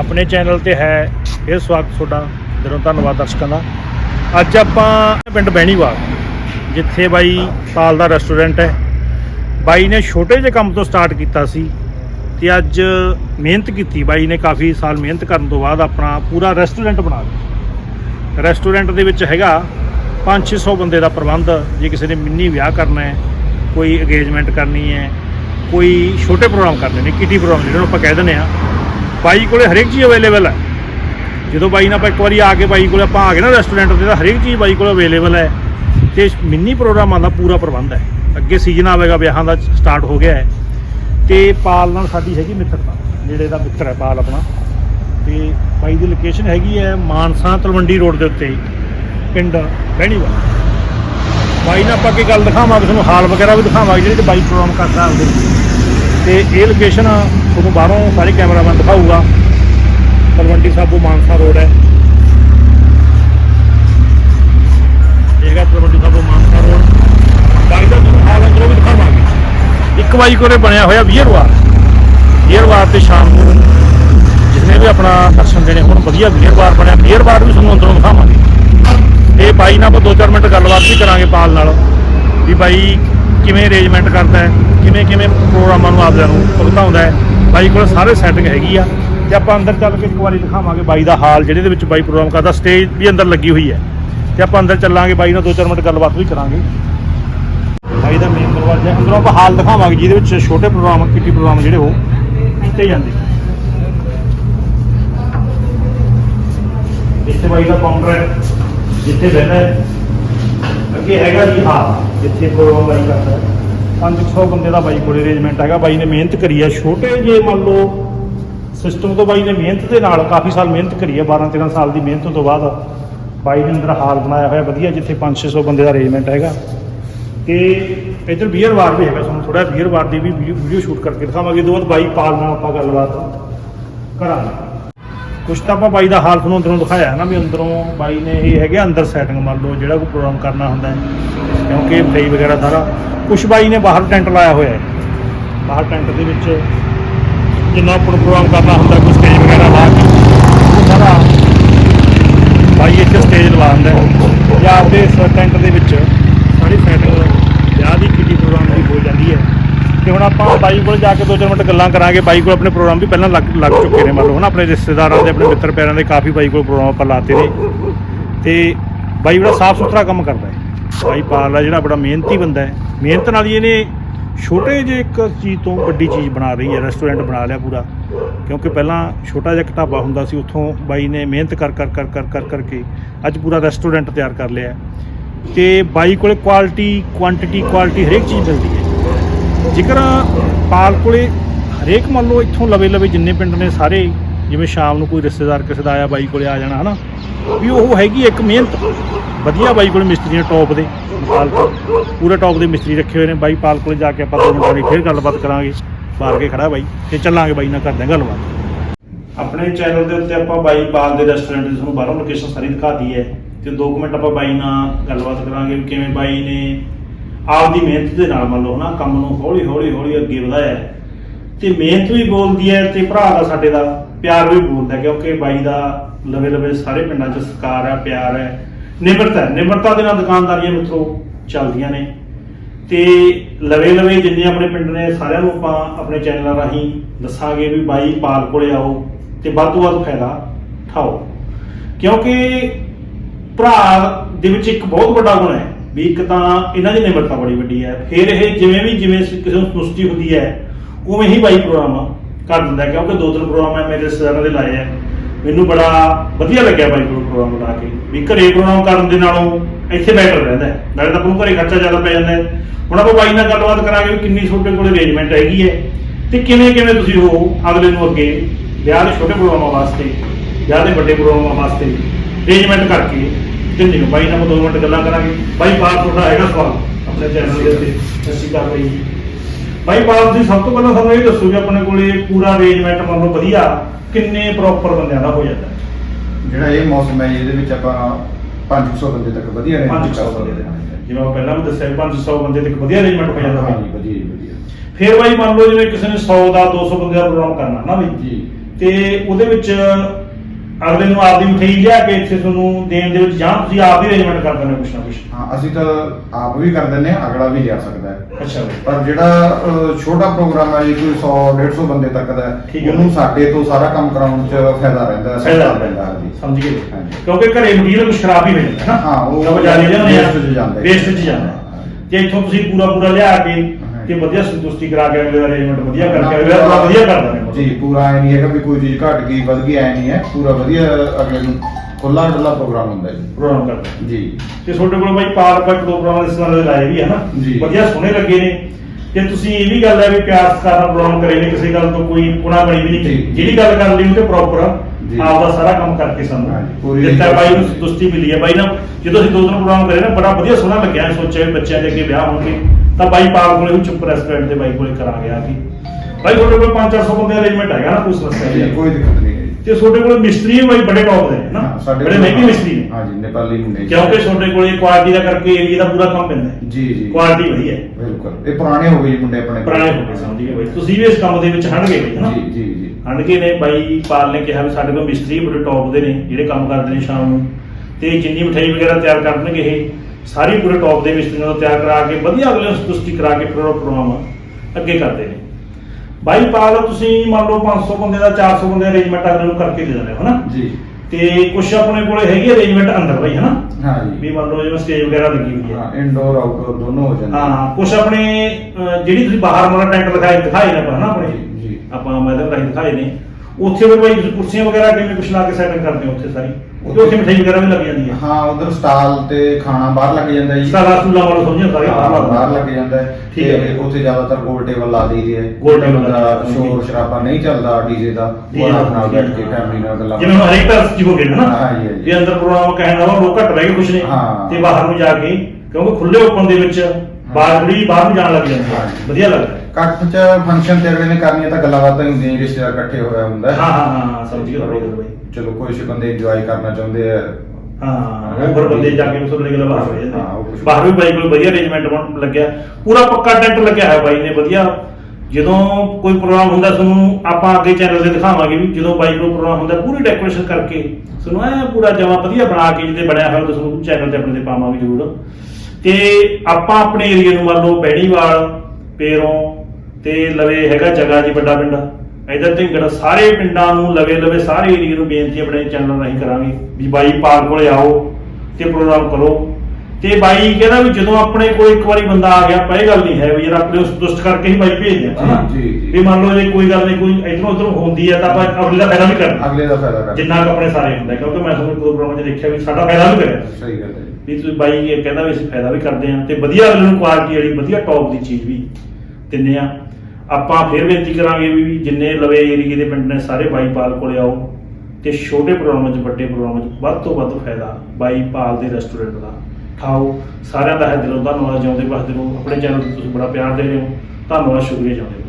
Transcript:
ਆਪਣੇ ਚੈਨਲ ਤੇ ਹੈ। ਫਿਰ ਸਵਾਗਤ ਤੁਹਾਡਾ। ਦਿਲੋਂ ਧੰਨਵਾਦ ਦਰਸ਼ਕਾਂ ਦਾ। ਅੱਜ ਆਪਾਂ ਪਿੰਡ ਬਹਿਣੀਵਾਲ, ਜਿੱਥੇ ਬਾਈ ਪਾਲ ਦਾ ਰੈਸਟੋਰੈਂਟ ਹੈ। ਬਾਈ ਨੇ ਛੋਟੇ ਜਿਹੇ ਕੰਮ ਤੋਂ ਸਟਾਰਟ ਕੀਤਾ ਸੀ ਤੇ ਅੱਜ ਮਿਹਨਤ ਕੀਤੀ। ਬਾਈ ਨੇ ਕਾਫੀ ਸਾਲ ਮਿਹਨਤ ਕਰਨ ਤੋਂ ਬਾਅਦ ਆਪਣਾ ਪੂਰਾ ਰੈਸਟੋਰੈਂਟ ਬਣਾ ਲਿਆ। ਰੈਸਟੋਰੈਂਟ ਦੇ ਵਿੱਚ ਹੈਗਾ 5-600 ਬੰਦੇ ਦਾ ਪ੍ਰਬੰਧ। ਜੇ ਕਿਸੇ ਨੇ ਮਿੰਨੀ ਵਿਆਹ ਕਰਨਾ ਹੈ, ਕੋਈ ਅਗੇਜਮੈਂਟ ਕਰਨੀ ਹੈ, ਕੋਈ ਛੋਟੇ ਪ੍ਰੋਗਰਾਮ ਕਰਨੇ ਨੇ ਕਿਟੀ ਪ੍ਰੋਗਰਾਮ ਜਿਹਨਾਂ ਨੂੰ ਆਪਾਂ ਕਹਿ ਦਿੰਦੇ ਆ ਬਾਈ ਕੋਲੇ ਹਰੇਕ ਚੀਜ਼ ਅਵੇਲੇਬਲ ਹੈ। ਜਦੋਂ ਬਾਈ ਨਾਲ ਆਪਾਂ ਇੱਕ ਵਾਰੀ ਆ ਕੇ ਬਾਈ ਕੋਲੇ ਆਪਾਂ ਆ ਗਏ ਨਾ ਰੈਸਟੋਰੈਂਟ ਤੇ ਤਾਂ ਹਰੇਕ ਚੀਜ਼ ਬਾਈ ਕੋਲ ਅਵੇਲੇਬਲ ਹੈ। ਤੇ ਮਿੰਨੀ ਪ੍ਰੋਗਰਾਮਾਂ ਦਾ ਪੂਰਾ ਪ੍ਰਬੰਧ ਹੈ। ਅੱਗੇ ਸੀਜ਼ਨ ਆਵੇਗਾ, ਵਿਆਹਾਂ ਦਾ ਸਟਾਰਟ ਹੋ ਗਿਆ ਹੈ। ਤੇ ਪਾਲ ਨਾਲ ਸਾਡੀ ਹੈਗੀ ਮਿੱਤਰਤਾ ਜਿਹੜੇ ਦਾ ਮਿੱਤਰ ਹੈ ਪਾਲ ਆਪਣਾ। ਤੇ ਬਾਈ ਦੀ ਲੋਕੇਸ਼ਨ ਹੈਗੀ ਹੈ ਮਾਨਸਾ ਤਲਵੰਡੀ ਰੋਡ ਦੇ ਉੱਤੇ, ਪਿੰਡ ਬਹਿਣੀਵਾਲ। ਬਾਈ ਨਾਲ ਆਪਾਂ ਕੀ ਗੱਲ ਦਿਖਾਵਾਂਗੇ, ਤੁਹਾਨੂੰ ਹਾਲ ਵਗੈਰਾ ਵੀ ਦਿਖਾਵਾਂਗੇ, ਜਿਹੜੇ ਤੇ ਬਾਈ ਪ੍ਰੋਗਰਾਮ ਕਰਦਾ ਉਹਦੇ ਤੇ ਇਹ ਲੋਕੇਸ਼ਨ ਤੁਹਾਨੂੰ ਬਾਹਰੋਂ ਸਾਰੇ ਕੈਮਰਾਮੈਨ ਦਿਖਾਊਗਾ। ਤਲਵੰਡੀ ਸਾਬੋ ਮਾਨਸਾ ਰੋਡ ਹੈ। ਇਹ ਹੈਗਾ ਤਲਵੰਡੀ ਸਾਬੋ ਮਾਨਸਾ ਰੋਡ। ਬਾਈ ਦਾ ਤੁਹਾਨੂੰ ਹਾਲ ਅੰਦਰੋਂ ਵੀ ਦਿਖਾਵਾਂਗੇ। ਇੱਕ ਬਾਈ ਕੋਲੇ ਬਣਿਆ ਹੋਇਆ ਵੀਰਵਾਰ ਵੀਰਵਾਰ ਤੇ ਸ਼ਾਮ ਨੂੰ ਜਿਸਨੇ ਵੀ ਆਪਣਾ ਦਰਸ਼ਨ ਦੇਣੇ ਹੁਣ, ਵਧੀਆ ਵੀਰਵਾਰ ਬਣਿਆ। ਵੀਰਵਾਰ ਵੀ ਤੁਹਾਨੂੰ ਅੰਦਰੋਂ ਦਿਖਾਵਾਂਗੇ। ਇਹ ਬਾਈ ਨਾਲ ਆਪਾਂ ਦੋ ਚਾਰ ਮਿੰਟ ਗੱਲਬਾਤ ਵੀ ਕਰਾਂਗੇ ਪਾਲ ਨਾਲ। ਵੀ ਬਾਈ ਕਿਵੇਂ ਅਰੇਂਜਮੈਂਟ ਕਰਦਾ ਹੈ ਕਿਵੇਂ ਕਿਵੇਂ ਪ੍ਰੋਗਰਾਮਾਂ ਨੂੰ ਆਪਦਿਆਂ ਨੂੰ ਭੁਗਤਾਉਂਦਾ ਹੈ। ਬਾਈ ਕੋਲ ਸਾਰੇ ਸੈਟਿੰਗ ਹੈਗੀ ਆ। ਤੇ ਆਪਾਂ ਅੰਦਰ ਚੱਲ ਕੇ ਇੱਕ ਵਾਰੀ ਦਿਖਾਵਾਂਗੇ ਬਾਈ ਦਾ ਹਾਲ ਜਿਹੜੇ ਦੇ ਵਿੱਚ ਬਾਈ ਪ੍ਰੋਗਰਾਮ ਕਰਦਾ। ਸਟੇਜ ਵੀ ਅੰਦਰ ਲੱਗੀ ਹੋਈ ਹੈ। ਤੇ ਆਪਾਂ ਅੰਦਰ ਚੱਲਾਂਗੇ, ਬਾਈ ਨਾਲ ਦੋ ਚਾਰ ਮਿੰਟ ਗੱਲਬਾਤ ਵੀ ਕਰਾਂਗੇ। ਬਾਈ ਦਾ ਮੇਨ ਦਰਵਾਜ਼ਾ ਅੰਦਰੋਂ ਆਪਾਂ ਹਾਲ ਦਿਖਾਵਾਂਗੇ, ਜਿਹਦੇ ਵਿੱਚ ਛੋਟੇ ਪ੍ਰੋਗਰਾਮ ਕਿੱਟੀ ਪ੍ਰੋਗਰਾਮ ਜਿਹੜੇ ਉਹ ਕੀਤੇ ਜਾਂਦੇ। ਇੱਥੇ ਬਾਈ ਦਾ ਕਾਊਂਟਰ ਹੈ। ਜਿੱਥੇ ਬਹਿੰਦਾ ਹੈ। ਅੱਗੇ ਹੈਗਾ ਜੀ ਹਾਲ, ਜਿੱਥੇ ਪ੍ਰੋਗਰਾਮ ਬਾਈ ਕਰਦਾ ਹੈ। 500 ਬੰਦੇ ਦਾ ਬਾਈ ਕੋਲ ਅਰੇਂਜਮੈਂਟ ਹੈਗਾ। ਬਾਈ ਨੇ ਮਿਹਨਤ ਕਰੀ ਹੈ ਛੋਟੇ ਜੇ ਮੰਨ ਲਓ ਸਿਸਟਮ ਤੋਂ ਬਾਈ ਨੇ ਮਿਹਨਤ ਦੇ ਨਾਲ ਕਾਫੀ ਸਾਲ ਮਿਹਨਤ ਕਰੀ ਹੈ 12 13 ਸਾਲ ਦੀ ਮਿਹਨਤ ਤੋਂ ਬਾਅਦ ਬਾਈ ਨੇ ਅੰਦਰ ਹਾਲ ਬਣਾਇਆ ਹੋਇਆ ਵਧੀਆ, ਜਿੱਥੇ 5-600 ਬੰਦੇ ਦਾ ਅਰੇਂਜਮੈਂਟ ਹੈਗਾ। ਤੇ ਇੱਧਰ ਬੀਅਰ ਬਾਰ ਵੀ ਹੈਗਾ ਤੁਹਾਨੂੰ ਥੋੜਾ ਬੀਅਰ ਬਾਰ ਦੀ ਵੀ ਵੀਡੀਓ ਸ਼ੂਟ ਕਰਕੇ ਦਿਖਾਵਾਂਗੇ। ਦੋ ਬਾਅਦ ਬਾਈ ਪਾਲ ਨਾਲ ਆਪਾਂ ਗੱਲਬਾਤ ਕਰਾਂਗੇ। ਕੁਛ ਤਾਂ ਆਪਾਂ ਬਾਈ ਦਾ ਹਾਲ ਤੁਹਾਨੂੰ ਅੰਦਰੋਂ ਦਿਖਾਇਆ ਨਾ ਵੀ ਅੰਦਰੋਂ ਬਾਈ ਨੇ ਇਹ ਹੈਗੇ ਅੰਦਰ ਸੈਟਿੰਗ ਮੰਨ ਲਓ, ਜਿਹੜਾ ਕੋਈ ਪ੍ਰੋਗਰਾਮ ਕਰਨਾ ਹੁੰਦਾ ਹੈ। ਕਿਉਂਕਿ ਫਲੇਈ ਵਗੈਰਾ ਸਾਰਾ। ਕੁਛ ਬਾਈ ਨੇ ਬਾਹਰ ਟੈਂਟ ਲਾਇਆ ਹੋਇਆ ਹੈ। ਬਾਹਰ ਟੈਂਟ ਦੇ ਵਿੱਚ ਜਿੰਨਾ ਆਪਾਂ ਨੂੰ ਪ੍ਰੋਗਰਾਮ ਕਰਨਾ ਹੁੰਦਾ, ਕੋਈ ਸਟੇਜ ਵਗੈਰਾ ਲਾ ਕੇ ਉਹ ਸਾਰਾ ਬਾਈ ਇੱਥੇ ਸਟੇਜ ਲਵਾ ਦਿੰਦਾ ਹੈ ਜਾਂ ਆਪਦੇ ਇਸ ਟੈਂਟ ਦੇ ਵਿੱਚ ਸਾਰੀ ਸੈਟਿੰਗ ਵਿਆਹ ਦੀ ਕਿੱਡੀ ਪ੍ਰੋਗਰਾਮ ਦੀ ਹੋ ਜਾਂਦੀ ਹੈ ਤੇ ਹੁਣ ਆਪਾਂ ਬਾਈ ਕੋਲ ਜਾ ਕੇ ਦੋ ਚਾਰ ਮਿੰਟ ਗੱਲਾਂ ਕਰਾਂਗੇ। ਬਾਈ ਕੋਲ ਆਪਣੇ ਪ੍ਰੋਗਰਾਮ ਵੀ ਪਹਿਲਾਂ ਲੱਗ ਲੱਗ ਚੁੱਕੇ ਨੇ ਮੰਨ ਲਓ ਹਨਾ ਆਪਣੇ ਰਿਸ਼ਤੇਦਾਰਾਂ ਦੇ, ਆਪਣੇ ਮਿੱਤਰ ਪਿਆਰਿਆਂ ਦੇ ਕਾਫੀ ਬਾਈ ਕੋਲ ਪ੍ਰੋਗਰਾਮ ਆਪਾਂ ਲਾਤੇ ਨੇ। ਤੇ ਬਾਈ ਬੜਾ ਸਾਫ਼ ਸੁਥਰਾ ਕੰਮ ਕਰਦਾ ਹੈ। ਬਾਈ ਪਾਲ ਜਿਹੜਾ ਬੜਾ ਮਿਹਨਤੀ ਬੰਦਾ ਹੈ। ਮਿਹਨਤ ਨਾਲ ਹੀ ਇਹਨੇ ਛੋਟੇ ਜਿਹੇ ਇੱਕ ਚੀਜ਼ ਤੋਂ ਵੱਡੀ ਚੀਜ਼ ਬਣਾ ਰਹੀ ਹੈ, ਰੈਸਟੋਰੈਂਟ ਬਣਾ ਲਿਆ ਪੂਰਾ। ਕਿਉਂਕਿ ਪਹਿਲਾਂ ਛੋਟਾ ਜਿਹਾ ਇੱਕ ਢਾਬਾ ਹੁੰਦਾ ਸੀ, ਉੱਥੋਂ ਬਾਈ ਨੇ ਮਿਹਨਤ ਕਰ ਕਰ ਕਰ ਕਰ ਕਰ ਕਰਕੇ ਅੱਜ ਪੂਰਾ ਰੈਸਟੋਰੈਂਟ ਤਿਆਰ ਕਰ ਲਿਆ ਹੈ। ਤੇ ਬਾਈ ਕੋਲੇ ਕੁਆਲਿਟੀ ਕੁਆਂਟੀਟੀ ਕੁਆਲਿਟੀ ਹਰੇਕ ਚੀਜ਼ ਮਿਲਦੀ ਹੈ। ਜੇਕਰ ਪਾਲ ਕੋਲੇ ਹਰੇਕ ਮੰਨ ਲਓ ਇੱਥੋਂ ਲਵੇ ਲਵੇ ਜਿੰਨੇ ਪਿੰਡ ਨੇ ਸਾਰੇ, ਜਿਵੇਂ ਸ਼ਾਮ ਨੂੰ ਕੋਈ ਰਿਸ਼ਤੇਦਾਰ ਕਿਸੇ ਦਾ ਆਇਆ ਬਾਈ ਕੋਲੇ ਆ ਜਾਣਾ, ਹਨਾ? ਵੀ ਉਹ ਹੈਗੀ ਇੱਕ ਮਿਹਨਤ। ਵਧੀਆ ਬਾਈ ਕੋਲੇ ਮਿਸਤਰੀ ਨੇ ਟੌਪ ਦੇ ਪਾਲ ਕੋਲ ਪੂਰੇ ਟੌਪ ਦੇ ਮਿਸਤਰੀ ਰੱਖੇ ਹੋਏ ਨੇ। ਬਾਈ ਪਾਲ ਕੋਲੇ ਜਾ ਕੇ ਆਪਾਂ ਦੋ ਮਿੰਟਾਂ ਦੀ ਫੇਰ ਗੱਲਬਾਤ ਕਰਾਂਗੇ। ਬਾਹਰ ਕੇ ਖੜਾ ਬਾਈ, ਤੇ ਚੱਲਾਂਗੇ ਬਾਈ ਨਾਲ ਕਰਦੇ ਹਾਂ ਗੱਲਬਾਤ। ਆਪਣੇ ਚੈਨਲ ਦੇ ਉੱਤੇ ਆਪਾਂ ਬਾਈ ਪਾਲ ਦੇ ਰੈਸਟੋਰੈਂਟ ਦੀ ਤੁਹਾਨੂੰ ਬਾਹਰੋਂ ਲੋਕੇਸ਼ਨ ਸਾਰੀ ਦਿਖਾਤੀ ਹੈ ਤੇ 2 ਮਿੰਟ ਆਪਾਂ ਬਾਈ ਨਾਲ ਗੱਲਬਾਤ ਕਰਾਂਗੇ ਵੀ ਕਿਵੇਂ ਬਾਈ ਨੇ ਆਪਦੀ ਮਿਹਨਤ ਦੇ ਨਾਲ ਮੰਨ ਲਓ ਹਨਾ, ਕੰਮ ਨੂੰ ਹੌਲੀ ਹੌਲੀ ਹੌਲੀ ਅੱਗੇ ਵਧਾਇਆ। ਹੈ। ਤੇ ਮਿਹਨਤ ਵੀ ਬੋਲਦੀ ਹੈ ਤੇ ਭਰਾ ਦਾ ਸਾਡੇ ਦਾ, ਪਿਆਰ ਵੀ ਬੋਲਦਾ ਹੈ, ਕਿਉਂਕਿ ਬਾਈ ਦਾ ਲਵੇ ਲਵੇ ਸਾਰੇ ਪਿੰਡਾਂ 'ਚ ਸਤਿਕਾਰ ਹੈ, ਪਿਆਰ ਹੈ। ਨਿਮਰਤਾ ਹੈ। ਨਿਮਰਤਾ ਦੇ ਨਾਲ ਦੁਕਾਨਦਾਰੀਆਂ ਮਿੱਤਰੋ ਚੱਲਦੀਆਂ ਨੇ। ਤੇ ਲਵੇ ਲਵੇ ਜਿੰਨੇ ਆਪਣੇ ਪਿੰਡ ਨੇ, ਸਾਰਿਆਂ ਨੂੰ ਆਪਾਂ ਆਪਣੇ ਚੈਨਲਾਂ ਰਾਹੀਂ ਦੱਸਾਂਗੇ ਵੀ ਬਾਈ ਪਾਲ ਕੋਲੇ ਆਓ ਤੇ ਵੱਧ ਤੋਂ ਵੱਧ ਫਾਇਦਾ ਉਠਾਓ। ਕਿਉਂਕਿ ਭਰਾ ਦੇ ਵਿੱਚ ਇੱਕ ਬਹੁਤ ਵੱਡਾ ਗੁਣ ਹੈ। ਵੀ ਇੱਕ ਤਾਂ ਇਹਨਾਂ ਦੀ ਨਿਮਰਤਾ ਬੜੀ ਵੱਡੀ ਹੈ। ਫਿਰ ਇਹ ਜਿਵੇਂ ਵੀ ਜਿਵੇਂ ਕਿਸੇ ਨੂੰ ਤੁਸਤੀ ਹੁੰਦੀ ਹੈ, ਉਵੇਂ ਹੀ ਬਾਈ ਪ੍ਰੋਗਰਾਮ ਕਰ ਦਿੰਦਾ ਕਿਉਂਕਿ ਦੋ ਤਿੰਨ ਪ੍ਰੋਗਰਾਮ ਮੈਂ ਮੇਰੇ ਰਿਸ਼ਤੇਦਾਰਾਂ ਦੇ ਲਾਏ ਆ ਮੈਨੂੰ ਬੜਾ ਵਧੀਆ ਲੱਗਿਆ ਬਾਈ ਪ੍ਰੋਗਰਾਮ ਲਾ ਕੇ। ਵੀ ਘਰੇ ਪ੍ਰੋਗਰਾਮ ਕਰਨ ਦੇ ਨਾਲੋਂ ਇੱਥੇ ਬੈਟਰ ਰਹਿੰਦਾ ਹੈ। ਨਾਲੇ ਤਾਂ ਆਪਾਂ ਨੂੰ ਘਰੇ ਖਰਚਾ ਜ਼ਿਆਦਾ ਪੈ ਜਾਂਦਾ ਹੁਣ ਆਪਾਂ ਬਾਈ ਨਾਲ ਗੱਲਬਾਤ ਕਰਾਂਗੇ ਵੀ ਕਿੰਨੀ ਛੋਟੇ ਕੋਲ ਅਰੇਂਜਮੈਂਟ ਹੈਗੀ ਹੈ ਤੇ ਕਿਵੇਂ ਕਿਵੇਂ ਤੁਸੀਂ ਉਹ ਅਗਲੇ ਨੂੰ ਅੱਗੇ ਵਿਆਹ ਦੇ ਛੋਟੇ ਪ੍ਰੋਗਰਾਮਾਂ ਵਾਸਤੇ, ਵਿਆਹ ਦੇ ਵੱਡੇ ਪ੍ਰੋਗਰਾਮਾਂ ਵਾਸਤੇ ਅਰੇਂਜਮੈਂਟ ਕਰਕੇ ਦਿੰਦੇ ਹੋ ਬਾਈ ਨਾਲ ਆਪਾਂ ਦੋ ਮਿੰਟ ਗੱਲਾਂ ਕਰਾਂਗੇ। ਬਾਈ ਬਾਤ ਤੁਹਾਡਾ ਹੈਗਾ ਸਵਾਲ ਆਪਣੇ ਚੈਨਲ ਦੇ ਉੱਤੇ। ਸਤਿ ਸ਼੍ਰੀ ਅਕਾਲ ਬਾਈ ਜੀ। ਬਾਈ ਬਾਤ ਜੀ ਸਭ ਤੋਂ ਪਹਿਲਾਂ ਸਾਨੂੰ ਇਹ ਦੱਸੋ ਵੀ ਆਪਣੇ ਕੋਲੇ ਪੂਰਾ ਅਰੇਂਜਮੈਂਟ ਮੰਨ ਲਓ ਵਧੀਆ ਕਿੰਨੇ ਪ੍ਰੋਪਰ ਬੰਦਿਆਂ ਦਾ ਹੋ ਜਾਂਦਾ? ਜਿਹੜਾ ਇਹ ਮੌਸਮ ਹੈ ਇਹਦੇ ਵਿੱਚ ਆਪਾਂ 500 ਬੰਦੇ ਤੱਕ ਵਧੀਆ ਕਰ ਸੌ ਸਕਦੇ ਬੰਦੇ ਹਾਂ। ਦਾ। ਜਿਵੇਂ ਮੈਂ ਪਹਿਲਾਂ ਵੀ ਦੱਸਿਆ 500 ਬੰਦੇ ਤੱਕ ਵਧੀਆ ਅਰੇਂਜਮੈਂਟ ਹੋ ਜਾਂਦਾ। ਹਾਂ ਹੈ ਜੀ ਵਧੀਆ ਜੀ ਵਧੀਆ। ਫਿਰ ਬਾਈ ਮੰਨ ਲਓ ਜਿਵੇਂ ਕਿਸੇ ਨੇ 100 ਦਾ 200 ਬੰਦੇ ਦਾ ਪ੍ਰੋਗਰਾਮ ਕਰਨਾ ਨਾ ਬਈ। ਜੀ। ਤੇ ਉਹਦੇ ਵਿੱਚ ਅਗਲੇ ਨੂੰ ਆਪਦੀ ਮਠਿਆਈ ਲਿਆ ਕੇ ਇੱਥੇ ਤੁਹਾਨੂੰ ਦੇਣ ਦੇ ਵਿੱਚ ਜਾਂ ਤੁਸੀਂ ਆਪ ਹੀ ਅਰੇਂਜਮੈਂਟ ਕਰ ਦਿੰਦੇ ਹੋ ਕੁਛ ਨਾ ਕੁਛ ਹਾਂ ਅਸੀਂ ਤਾਂ ਆਪ ਵੀ ਕਰ ਦਿੰਦੇ ਹਾਂ ਅਗਲਾ ਵੀ ਲਿਆ ਸਕਦਾ ਹੈ ਅੱਛਾ ਬਈ ਪਰ ਜਿਹੜਾ ਅਹ, ਛੋਟਾ ਪ੍ਰੋਗਰਾਮ ਹੈ ਜੀ ਕੋਈ 100 150 ਬੰਦੇ ਤੱਕ ਦਾ ਹੈ, ਠੀਕ ਹੈ। ਉਹਨੂੰ ਸਾਡੇ ਤੋਂ ਸਾਰਾ ਕੰਮ ਕਰਾਉਣ 'ਚ ਫਾਇਦਾ ਰਹਿੰਦਾ ਹੈ ਫਾਇਦਾ ਸਸਤਾ ਪੈਂਦਾ ਹੈ ਜੀ ਸਮਝ ਗਏ ਹਾਂਜੀ। ਕਿਉਂਕਿ ਘਰੇ ਮਟੀਰੀਅਲ ਕੁਝ ਖਰਾਬ ਹੀ ਹੋ ਜਾਂਦਾ ਹੈ ਨਾ ਹਾਂ, ਉਹ ਜਦੋਂ ਬਜ਼ਾਰੀ ਲਿਆਉਂਦੇ ਆ waste 'ਚ ਜਾਂਦਾ ਹੈ। ਵੇਸਟ 'ਚ ਜਾਂਦਾ ਹੈ। ਜੇ ਇੱਥੋਂ ਤੁਸੀਂ ਪੂਰਾ ਪੂਰਾ ਲਿਆ ਕੇ ਤੇ ਵਧੀਆ ਸੰਤੁਸ਼ਟੀ ਕਰਾ ਕੇ ਅਗਲੇ ਦਾ ਅਰੇਂਜਮੈਂਟ ਵਧੀਆ ਕਰਕੇ ਅਗਲੇ ਦਾ ਬੜਾ ਵਧੀਆ ਕਰ ਦਿੰਦੇ ਜੀ ਪੂਰਾ ਐ ਨਹੀਂ ਹੈਗਾ ਵੀ ਕੋਈ ਚੀਜ਼ ਘਟ ਗਈ ਵੱਧ ਗਈ ਐ ਨਹੀਂ ਹੈ। ਪੂਰਾ ਵਧੀਆ ਅਗਲੇ ਨੂੰ ਖੁੱਲਾ ਡੁੱਲਾ ਪ੍ਰੋਗਰਾਮ ਹੁੰਦਾ ਜੀ। ਪ੍ਰੋਗਰਾਮ ਕਰਦੇ ਜੀ। ਤੇ ਤੁਹਾਡੇ ਕੋਲ ਬਾਈ ਪਾਰ ਪਰ ਦੋ ਪ੍ਰੋਗਰਾਮ ਇਸ ਦੇ ਲਾਏ ਵੀ ਹੈ ਨਾ। ਵਧੀਆ ਸੋਹਣੇ ਲੱਗੇ ਨੇ। ਤੇ ਤੁਸੀਂ ਇਹ ਵੀ ਗੱਲ ਹੈ ਵੀ ਪਿਆਰ ਸਤਿਕਾਰ ਨਾਲ ਪ੍ਰੋਗਰਾਮ ਕਰੇ ਨੇ ਕਿਸੇ ਗੱਲ ਤੋਂ ਕੋਈ ਗੁਣਾ ਬਣੀ ਵੀ ਨਹੀਂ। ਜਿਹੜੀ ਗੱਲ ਕਰ ਲਈ ਉਹ ਤੇ ਪ੍ਰੋਪਰ ਜੀ। ਆਪਦਾ ਸਾਰਾ ਕੰਮ ਕਰਕੇ ਸਾਨੂੰ ਪੂਰੀ ਦਿੱਤਾ ਬਾਈ ਨੂੰ ਸੰਤੁਸ਼ਟੀ ਮਿਲੀ ਹੈ। ਬਾਈ ਨਾ ਜਦੋਂ ਅਸੀਂ ਦੋ ਦਿਨ ਪ੍ਰੋਗਰਾਮ ਕਰੇ ਨਾ ਬੜਾ ਵਧੀਆ ਸੋਹਣਾ ਲੱਗਿਆ ਸੋਚਿਆ ਬੱਚਿਆਂ ਦੇ ਅੱਗੇ ਵਿਆਹ ਹੋਣਗੇ। ਤਾਂ ਬਾਈ ਪਾਲ ਕੋਲੇ ਉਹ ਚੁੱਪ ਰੈਸਟੋਰੈਂਟ ਦੇ ਬਾਈ ਕੋਲੇ ਕਰਾ ਗਿਆ ਕਿ ਬਾਈ ਤੁਹਾਡੇ ਕੋਲ 5-400 ਬੰਦੇ ਅਰੇਂਜਮੈਂਟ ਹੈਗਾ ਨਾ ਕੋਈ ਸਮੱਸਿਆ ਨਹੀਂ ਕੋਈ ਦਿੱਕਤ ਨਹੀਂ ਹੈ ਜੀ। ਤੇ ਤੁਹਾਡੇ ਕੋਲ ਮਿਸਤਰੀ ਵੀ ਬਾਈ ਬੜੇ ਟੌਪ ਦੇ ਨੇ ਨਾ? ਹਾਂ, ਬੜੇ ਕੋਲ- ਮਹਿੰਗੇ ਮਿਸਤਰੀ ਨੇ। ਹਾਂ ਜੀ ਨੇਪਾਲੀ ਮੁੰਡੇ ਜੀ। ਕਿਉਂਕਿ ਤੁਹਾਡੇ ਕੋਲੇ ਕੁਆਲਿਟੀ ਦਾ ਕਰਕੇ ਏਰੀਆ ਦਾ ਪੂਰਾ ਕੰਮ ਪੈਂਦਾ ਹੈ। ਜੀ ਜੀ। ਕੁਆਲਿਟੀ ਵਧੀਆ ਹੈ। ਬਿਲਕੁਲ। ਇਹ ਪੁਰਾਣੇ ਹੋ ਗਏ ਜੀ ਮੁੰਡੇ ਆਪਣੇ ਪੁਰਾਣੇ ਹੋ ਗਏ ਸਮਝ ਗਏ ਬਾਈ। ਤੁਸੀਂ ਵੀ ਇਸ ਕੰਮ ਦੇ ਵਿੱਚ ਹੰਡ ਗਏ ਬਈ ਹਨਾ ਜੀ ਜੀ ਜੀ। ਗਏ ਨੇ ਬਾਈ ਪਾਲ ਨੇ ਕਿਹਾ ਵੀ ਸਾਡੇ ਕੋਲ ਮਿਸਤਰੀ ਬੜੇ ਟੌਪ ਦੇ ਨੇ ਜਿਹੜੇ ਕੰਮ ਕਰਦੇ ਨੇ ਸ਼ਾਮ ਨੂੰ। ਤੇ ਜਿੰਨੀ ਮਠਿਆਈ ਵਗੈਰਾ ਤਿਆਰ ਕਰਨਗੇ ਇਹ ਸਾਰੀ ਪੂਰੇ ਟੌਪ ਦੇ ਮਿਸਤਰੀਆਂ ਤੋਂ ਤਿਆਰ ਕਰਾ ਕੇ ਵਧੀਆ ਅਗਲੇ ਨੂੰ ਸੰਤੁਸ਼ਟੀ ਕਰਾ ਕੇ ਪੂਰਾ ਪ੍ਰੋਗਰਾਮ ਅੱਗੇ ਕਰਦੇ ਨੇ। ਬਾਈ ਪਾਲ ਤੁਸੀਂ ਮੰਨ ਲਓ 500 ਬੰਦੇ ਦਾ 400 ਬੰਦੇ ਅਰੇਂਜਮੈਂਟ ਅਗਲੇ ਨੂੰ ਕਰਕੇ ਦੇ ਦਿੰਦੇ ਹੋ ਹਨਾ? ਜੀ। ਤੇ ਕੁਝ ਆਪਣੇ ਕੋਲੇ ਹੈਗੀ ਅਰੇਂਜਮੈਂਟ ਅੰਦਰ ਬਾਈ ਹਨਾ? ਹਾਂ ਵੀ ਜੀ ਮੰਨ ਲਓ ਜਿਵੇਂ ਸਟੇਜ ਵਗੈਰਾ ਲੱਗੀ ਹੋਈ ਹੈ। ਹਾਂ ਇਨਡੋਰ ਆਊਟਡੋਰ ਦੋਨੋਂ ਹੋ ਜਾਂਦੇ। ਹਾਂ ਕੁਛ ਆਪਣੇ ਜਿਹੜੀ ਤੁਸੀਂ ਬਾਹਰ ਵਾਲਾ ਟੈਂਟ ਲਗਾਏ ਦਿਖਾਏ ਨੇ ਆਪਾਂ ਹਨਾ ਆਪਣੇ? ਜੀ, ਜੀ। ਆਪਾਂ ਮੈਦਾਨ ਰਾਹੀਂ ਦਿਖਾਏ ਨੇ ਉੱਥੇ ਵੀ ਬਾਈ ਤੁਸੀਂ ਕੁਰਸੀਆਂ ਵਗੈਰਾ ਕਿਵੇਂ ਕੁਛ ਲਾ ਕੇ ਸੈਟਿੰਗ ਕਰਦੇ ਹੋ ਉੱਥੇ ਸਾਰੀ। ਉੱਥੇ ਉੱਥੇ ਮਠਾਈ ਵਗੈਰਾ ਵੀ ਲੱਗ ਜਾਂਦੀ ਹੈ ਹਾਂ ਉਧਰ ਸਟਾਲ ਤੇ ਖਾਣਾ ਬਾਹਰ ਲੱਗ ਜਾਂਦਾ ਜੀ। ਸਾਰਾ ਸੂਲਾ ਵਾਲਾ ਸਮਝਿਆ ਸਾਰੇ? ਹਾਂ, ਬਾਹਰ ਬਾਹਰ ਲੱਗ ਜਾਂਦਾ ਹੈ। ਠੀਕ ਤੇ ਹੈ। ਉੱਥੇ ਜ਼ਿਆਦਾਤਰ ਗੋਲ ਟੇਬਲ ਲਾ ਦਈਦੀ ਹੈ ਗੋਲ ਟੇਬਲ ਲਾ ਦਾ ਦਈਦੀ ਹੈ। ਸ਼ੋਰ ਸ਼ਰਾਬਾ ਨਹੀਂ ਚੱਲਦਾ ਡੀਜੇ ਦਾ। DJ ਉਹ ਦਾ। ਬੈਠ ਕੇ ਫੈਮਿਲੀ ਨਾਲ ਗੱਲਾਂ ਜਿਵੇਂ ਹੁਣ ਹਰੇਕ ਤਰ੍ਹਾਂ ਦੀ ਹੋ ਗਏ ਨੇ ਹਾਂ ਜੀ, ਹਾਂ ਜੀ। ਅੰਦਰ ਪ੍ਰੋਗਰਾਮ ਕਹਿਣ ਦਾ ਲੋਕ ਘੱਟ ਰਹਿ ਗਏ ਕੁਛ ਨੇ। ਹਾਂ। ਤੇ ਬਾਹਰ ਨੂੰ ਜਾ ਕੇ ਕਿਉਂਕਿ ਖੁੱਲੇ ਓਪਨ ਦੇ ਵਿੱਚ ਬਾਹਰ ਬਾਹਰ ਨੂੰ ਜਾਣ ਲੱਗ ਜਾਂਦੀ ਹਾਂ। ਵਧੀਆ ਲੱਗਦਾ। ਕੱਟ ਚ ਫੰਕਸ਼ਨ ਤੇ ਅਗਲੇ ਨੇ ਕਰਨੀ ਹੈ ਤਾਂ ਗੱਲਾਂ ਬਾਤਾਂ ਹੀ ਹੁੰਦੀਆਂ ਜੀ, ਰਿਸ਼ਤੇਦਾਰ ਇਕੱਠੇ ਹੋਇਆ ਹੁੰਦਾ ਹੈ। ਹਾਂ ਹਾਂ ਹਾਂ ਹਾਂ ਸਮਝ ਗਿਆ ਬਾਈ ਗੱਲ ਬਾਈ ਚਲੋ ਕੁਝ ਬੰਦੇ ਇੰਜੋਏ ਕਰਨਾ ਚਾਹੁੰਦੇ ਆ। ਹਾਂ ਉਹ ਫਿਰ ਬੰਦੇ ਜਾ ਕੇ ਉਸ ਗੱਲ ਬਾਹਰ ਹੋ ਜਾਂਦੇ। ਹਾਂ, ਉਹ ਕੁਛ- ਬਾਹਰ ਵੀ ਬਾਈ ਕੋਲ ਵਧੀਆ ਅਰੇਂਜਮੈਂਟ ਲੱਗਿਆ। ਪੂਰਾ ਪੱਕਾ ਟੈਂਟ ਲੱਗਿਆ ਹੈ ਬਾਈ ਨੇ ਵਧੀਆ। ਜਦੋਂ ਕੋਈ ਪ੍ਰੋਗਰਾਮ ਹੁੰਦਾ ਤੁਹਾਨੂੰ ਆਪਾਂ ਅੱਗੇ ਚੈਨਲ ਤੇ ਦਿਖਾਵਾਂਗੇ ਵੀ ਜਦੋਂ ਬਾਈ ਕੋਲ ਪ੍ਰੋਗਰਾਮ ਹੁੰਦਾ ਪੂਰੀ ਡੈਕੋਰੇਸ਼ਨ ਕਰਕੇ ਤੁਹਾਨੂੰ ਐ ਪੂਰਾ ਜਮਾ ਵਧੀਆ ਬਣਾ ਕੇ ਜਿੱਤੇ ਬਣਿਆ ਹੋਇਆ ਤੁਹਾਨੂੰ ਚੈਨਲ ਤੇ ਆਪਣੇ ਤੇ ਪਾਵਾਂਗੇ ਜ਼ਰੂਰ। ਤੇ ਆਪਾਂ ਆਪਣੇ ਏਰੀਆ ਨੂੰ ਮੰਨ ਲਓ ਬੈਣੀਵਾਲ ਪੇਰੋਂ ਤੇ ਲਵੇ ਹੈਗਾ ਜਗਾ ਜੀ ਵੱਡਾ ਪਿੰਡ ਇਧਰ ਢਿੰਗੜ ਸਾਰੇ ਪਿੰਡਾਂ ਨੂੰ ਲਵੇ ਲਵੇ ਸਾਰੇ ਏਰੀਆ ਨੂੰ ਬੇਨਤੀ ਆਪਣੇ ਚੈਨਲ ਰਾਹੀਂ ਕਰਾਂਗੇ ਵੀ ਬਾਈ ਪਾਲ ਕੋਲੇ ਆਓ ਤੇ ਪ੍ਰੋਗਰਾਮ ਕਰੋ ਤੇ ਬਾਈ ਕਹਿੰਦਾ ਵੀ ਜਦੋਂ ਆਪਣੇ ਕੋਲ ਇੱਕ ਵਾਰੀ ਬੰਦਾ ਆ ਗਿਆ ਇਹ ਗੱਲ ਨਹੀਂ ਹੈ ਵੀ ਯਾਰ ਆਪਣੇ ਉਸ ਦੁਸਤ ਕਰਕੇ ਹੀ ਬਾਈ ਭੇਜਦੇ ਆ ਹਨਾ? ਜੀ, ਜੀ। ਵੀ ਮੰਨ ਲਓ ਜੇ ਕੋਈ ਗੱਲ ਨਹੀਂ ਕੋਈ ਇਧਰੋਂ ਉਧਰੋਂ ਹੁੰਦੀ ਹੈ ਤਾਂ ਆਪਾਂ ਅਗਲੇ ਦਾ ਫਾਇਦਾ ਵੀ ਕਰਨਾ ਅਗਲੇ ਦਾ ਫਾਇਦਾ ਕਰ ਜਿੰਨਾ ਕੁ ਆਪਣੇ ਸਾਰੇ ਹੁੰਦਾ ਕਿਉਂਕਿ ਮੈਂ ਤੁਹਾਨੂੰ ਪ੍ਰੋਗਰਾਮ 'ਚ ਦੇਖਿਆ ਵੀ ਸਾਡਾ ਫਾਇਦਾ ਵੀ ਕਰਿਆ ਸਹੀ ਗੱਲ ਹੈ। ਵੀ ਤੁਸੀਂ ਬਾਈ ਇਹ ਕਹਿੰਦਾ ਵੀ ਅਸੀਂ ਫਾਇਦਾ ਵੀ ਕਰਦੇ ਹਾਂ ਤੇ ਵਧੀਆ ਅਗਲੇ ਨੂੰ ਕੁਆਲਿਟੀ ਵਾਲੀ ਵਧੀਆ ਟੌਪ ਦੀ ਚੀਜ਼ ਵੀ ਦਿੰਦੇ ਆ ਆਪਾਂ ਫਿਰ ਬੇਨਤੀ ਕਰਾਂਗੇ ਵੀ ਜਿੰਨੇ ਲਵੇ ਏਰੀਏ ਦੇ ਪਿੰਡ ਨੇ ਸਾਰੇ ਬਾਈਪਾਲ ਕੋਲੇ ਆਓ ਤੇ ਛੋਟੇ ਪ੍ਰੋਗਰਾਮਾਂ 'ਚ, ਵੱਡੇ ਪ੍ਰੋਗਰਾਮਾਂ 'ਚ ਵੱਧ ਤੋਂ ਵੱਧ ਫਾਇਦਾ ਬਾਈਪਾਲ ਦੇ ਰੈਸਟੋਰੈਂਟ ਦਾ। ਖਾਓ। ਸਾਰਿਆਂ ਦਾ ਹੈ ਦਿਲੋਂ ਧੰਨਵਾਦ, ਜਿਉਂਦੇ ਵਸਦੇ ਰਹੋ। ਆਪਣੇ ਚੈਨਲ ਤੇ ਤੁਸੀਂ ਬੜਾ ਪਿਆਰ ਦੇ ਰਹੇ ਹੋ। ਧੰਨਵਾਦ, ਸ਼ੁਕਰੀਆ ਚਾਹੁੰਦੇ